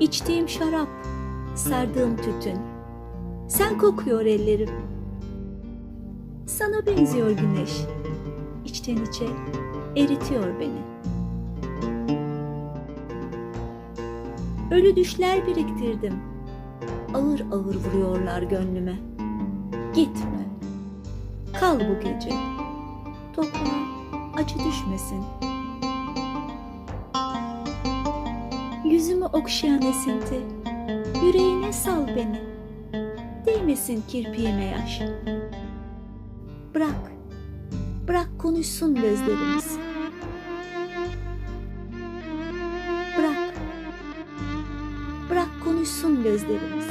içtiğim şarap, sardığım tütün. Sen kokuyor ellerim. Sana benziyor güneş. İçten içe eritiyor beni. Ölü düşler biriktirdim. Ağır ağır vuruyorlar gönlüme. Gitme. Kal bu gece. Toprağa acı düşmesin. Yüzümü okşayan esinti. Yüreğine sal beni. Değmesin kirpiğime yaş. Bırak. Bırak konuşsun gözlerimiz. Bırak. Bırak konuşsun gözlerimiz.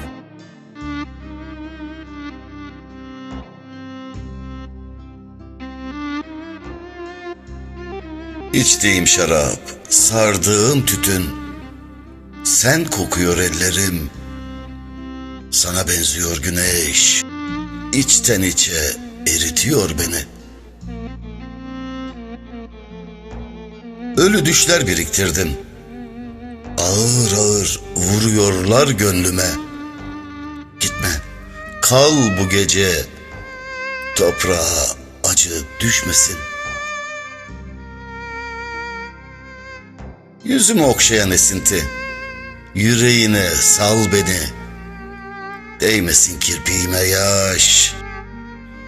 İçtiğim şarap, sardığım tütün. Sen kokuyor ellerim. Sana benziyor güneş. İçten içe eritiyor beni. Ölü düşler biriktirdim. Ağır ağır vuruyorlar gönlüme. Gitme, kal bu gece. Toprağa acı düşmesin. Yüzümü okşayan esinti. Yüreğine sal beni. Değmesin kirpiğime yaş.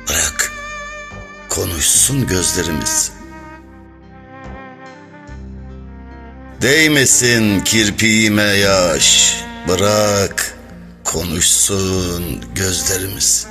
Bırak konuşsun gözlerimiz. Değmesin kirpiğime yaş. Bırak konuşsun gözlerimiz.